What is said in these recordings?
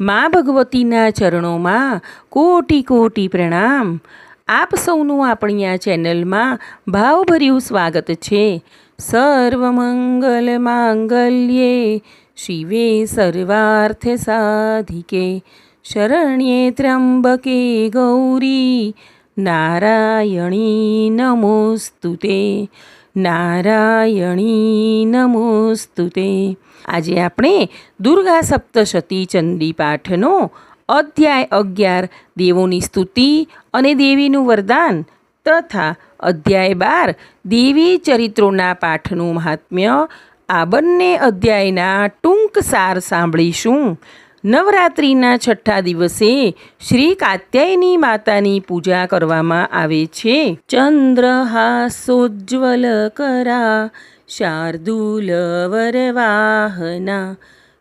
મા ભગવતીના ચરણોમાં કોટી કોટી પ્રણામ. આપ સૌનું આપણી આ ચેનલમાં ભાવભર્યું સ્વાગત છે. સર્વમંગલ માંગલ્યે. શિવે સર્વાર્થ સાધિકે. શરણ્યે ત્ર્યંબકે ગૌરી. નારાયણી નમોસ્તુતે. નારાયણી નમોસ્તુતે આજે આપણે દુર્ગા સપ્તશતી ચંડી પાઠનો અધ્યાય અગિયાર, દેવોની સ્તુતિ અને દેવીનું વરદાન તથા અધ્યાય બાર, દેવી ચરિત્રોના પાઠનું મહાત્મ્ય. આ બંને અધ્યાયના ટૂંક સાર સાંભળીશું. નવરાત્રિના છઠ્ઠા દિવસે શ્રી કાત્યાયની માતાની પૂજા કરવામાં આવે છે. ચંદ્રહાસોજ્જવલ કરા, શાર્દુલ વરવાહના,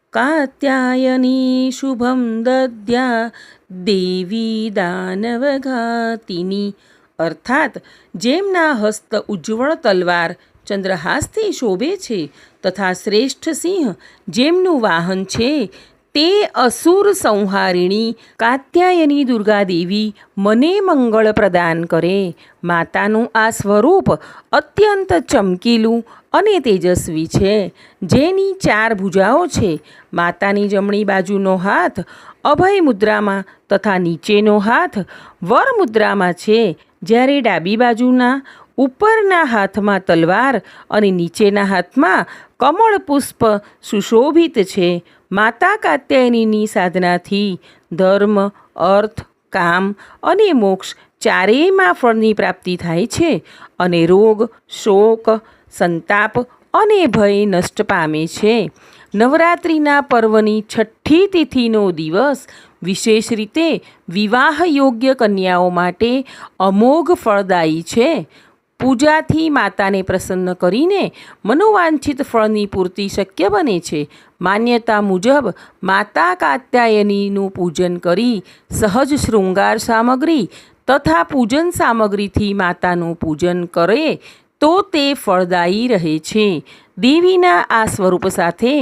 કાત્યાયની શુભમ દદ્યા દેવી દાનવઘાતિની. અર્થાત, જેમના હસ્ત ઉજ્જવળ તલવાર ચંદ્રહાસથી શોભે છે તથા શ્રેષ્ઠ સિંહ જેમનું વાહન છે તે અસુર સંહારિણી કાત્યાયની દુર્ગાદેવી મને મંગળ પ્રદાન કરે. માતાનું આ સ્વરૂપ અત્યંત ચમકીલું અને તેજસ્વી છે. જેની ચાર ભુજાઓ છે. માતાની જમણી બાજુનો હાથ અભય મુદ્રામાં તથા નીચેનો હાથ વર મુદ્રામાં છે. જ્યારે ડાબી બાજુના ઉપરના હાથમાં તલવાર અને નીચેના હાથમાં કમળ પુષ્પ સુશોભિત છે. માતા કાત્યાયનીની સાધનાથી ધર્મ, અર્થ, કામ અને મોક્ષ ચારેયમાં ફળની પ્રાપ્તિ થાય છે અને રોગ, શોક, સંતાપ અને ભય નષ્ટ પામે છે. નવરાત્રિના પર્વની છઠ્ઠી તિથિનો દિવસ વિશેષ રીતે વિવાહ યોગ્ય કન્યાઓ માટે અમોઘ ફળદાયી છે. પૂજાથી માતાને પ્રસન્ન કરીને મનોવાંછિત ફળની પૂર્તિ શક્ય બને છે. માન્યતા મુજબ માતા કાત્યાયનીનું પૂજન કરી સહજ શૃંગાર સામગ્રી તથા પૂજન સામગ્રીથી માતાનું પૂજન કરે તો તે ફળદાયી રહે છે. દેવીના આ સ્વરૂપ સાથે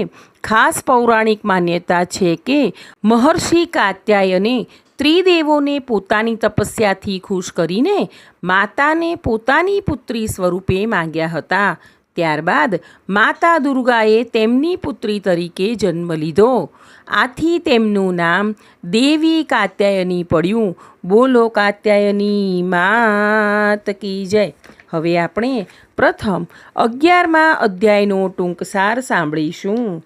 ખાસ પૌરાણિક માન્યતા છે કે મહર્ષિ કાત્યાયને ત્રિદેવોને પોતાની તપસ્યાથી ખુશ કરીને માતાને પોતાની પુત્રી સ્વરૂપે માંગ્યા હતા. ત્યારબાદ માતા દુર્ગાએ તેમની પુત્રી તરીકે જન્મ લીધો. આથી તેમનું નામ દેવી કાત્યાયની પડ્યું. બોલો, કાત્યાયની માત કી જય. હવે આપણે પ્રથમ અગિયારમાં અધ્યાયનો ટૂંક સાર સાંભળીશું.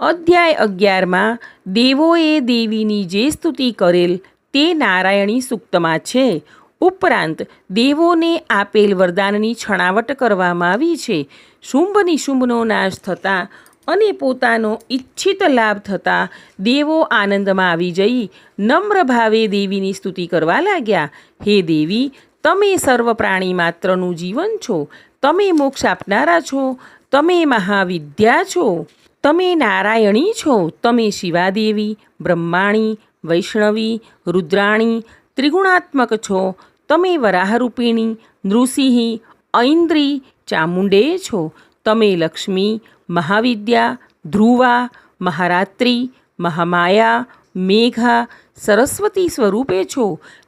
અધ્યાય અગિયારમાં, દેવોએ દેવીની જે સ્તુતિ કરેલ તે નારાયણી સૂક્તમાં છે. ઉપરાંત, દેવોને આપેલ વરદાનની છણાવટ કરવામાં આવી છે. શુંભ નિશુંભનો નાશ થતાં અને પોતાનો ઈચ્છિત લાભ થતાં દેવો આનંદમાં આવી જઈ, નમ્ર ભાવે દેવીની સ્તુતિ કરવા લાગ્યા. હે દેવી, તમે સર્વ પ્રાણી માત્રનું જીવન છો. તમે મોક્ષ આપનારા છો. તમે મહાવિદ્યા છો. તમે નારાયણી છો, તમે શિવાદેવી, બ્રહ્માણી, વૈષ્ણવી, રુદ્રાણી, ત્રિગુણાત્મક છો, તમે વરાહરૂપિણી, નૃસિંહી ઐન્દ્રી ચામુંડે છો, તમે લક્ષ્મી, મહાવિદ્યા, ધ્રુવા, મહારાત્રિ, મહામાયા, મેઘા, સરસ્વતી સ્વરૂપે છો,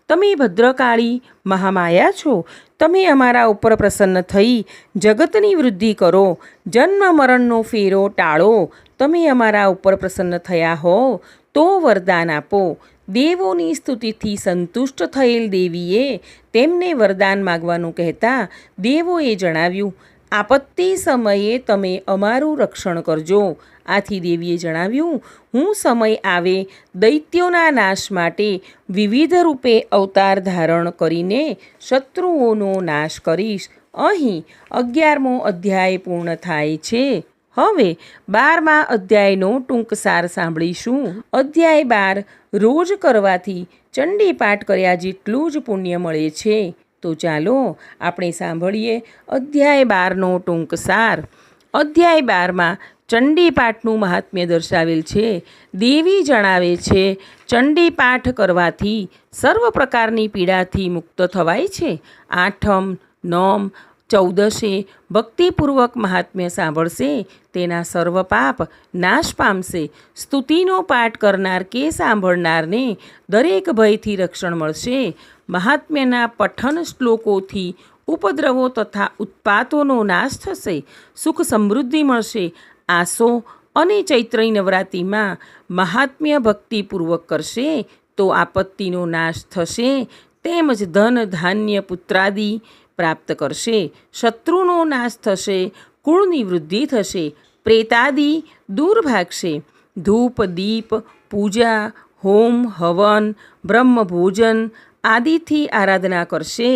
તમે ભદ્રકાળી, મહામાયા છો તમે અમારા ઉપર પ્રસન્ન થઈ જગતની વૃદ્ધિ કરો, જન્મ મરણનો ફેરો ટાળો. તમે અમારા ઉપર પ્રસન્ન થયા હો, તો વરદાન આપો. દેવોની સ્તુતિથી સંતુષ્ટ થયેલ દેવીએ તેમને વરદાન માગવાનું કહેતા દેવોએ જણાવ્યું આપત્તિ સમયે તમે અમારું રક્ષણ કરજો. આથી દેવીએ જણાવ્યું, હું સમય આવે દૈત્યોના નાશ માટે વિવિધ રૂપે અવતાર ધારણ કરીને શત્રુઓનો નાશ કરીશ. અહીં અગિયારમો અધ્યાય પૂર્ણ થાય છે. હવે બારમા અધ્યાયનો ટૂંક સાર સાંભળીશું. અધ્યાય બાર રોજ કરવાથી ચંડી પાઠ કર્યા જેટલું જ પુણ્ય મળે છે. તો ચાલો આપણે સાંભળીએ અધ્યાય બારનો ટૂંક સાર. અધ્યાય બારમાં ચંડીપાઠનું મહાત્મ્ય દર્શાવેલ છે. દેવી જણાવે છે, ચંડીપાઠ કરવાથી સર્વ પ્રકારની પીડાથી મુક્ત થવાય છે. આઠમ, નોમ ચૌદશે ભક્તિપૂર્વક મહાત્મ્ય સાંભળશે, તેના સર્વ પાપ નાશ પામશે. સ્તુતિનો પાઠ કરનાર કે સાંભળનારને દરેક ભયથી રક્ષણ મળશે. મહાત્મ્યના પઠન શ્લોકોથી ઉપદ્રવો તથા ઉત્પાતોનો નાશ થશે. સુખ સમૃદ્ધિ મળશે. આસો અને ચૈત્રી નવરાત્રિમાં મહાત્મ્ય ભક્તિપૂર્વક કરશે, તો આપત્તિનો નાશ થશે. તેમજ ધન, ધાન્ય, પુત્રાદિ પ્રાપ્ત કરશે, શત્રુનો નાશ થશે કુળની વૃદ્ધિ થશે, પ્રેતાદિ દૂર ભાગશે. ધૂપ, દીપ, પૂજા, હોમ, હવન બ્રહ્મભોજન આદિથી આરાધના કરશે,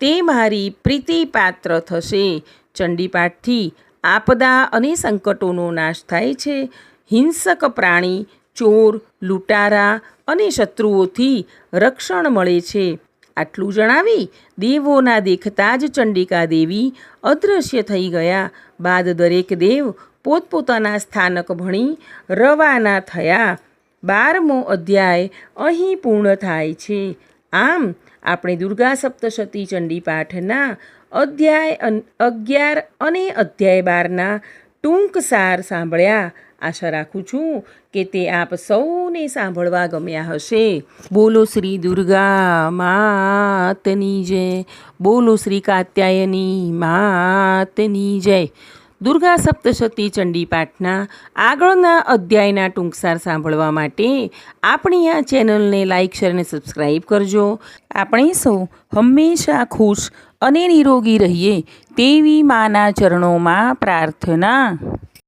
તે મારી પ્રીતિપાત્ર થશે. ચંડીપાઠથી આપદા અને સંકટોનો નાશ થાય છે. હિંસક પ્રાણી, ચોર, લૂંટારા અને શત્રુઓથી રક્ષણ મળે છે. આટલું જણાવી દેવોના દેખતા જ ચંડિકા દેવી અદૃશ્ય થઈ ગયા. બાદ દરેક દેવ પોતપોતાના સ્થાનક ભણી રવાના થયા. બારમો અધ્યાય અહીં પૂર્ણ થાય છે. આમ આપણે દુર્ગા સપ્તશતી ચંડી પાઠના અધ્યાય અગિયાર અને અધ્યાય બારના ટૂંક સાર સાંભળ્યા. આશા રાખું છું કે તે આપ સૌને સાંભળવા ગમ્યા હશે. બોલો શ્રી દુર્ગા માતની જય. બોલો શ્રી કાત્યાયની માતની જય. દુર્ગા સપ્તશતી ચંડી પાઠના આગળના અધ્યાયના ટૂંકસાર સાંભળવા માટે આપણી આ ચેનલને લાઇક શેર અને સબસ્ક્રાઈબ કરજો. આપણે સૌ હંમેશા ખુશ અને નિરોગી રહીએ તેવી માના ચરણોમાં પ્રાર્થના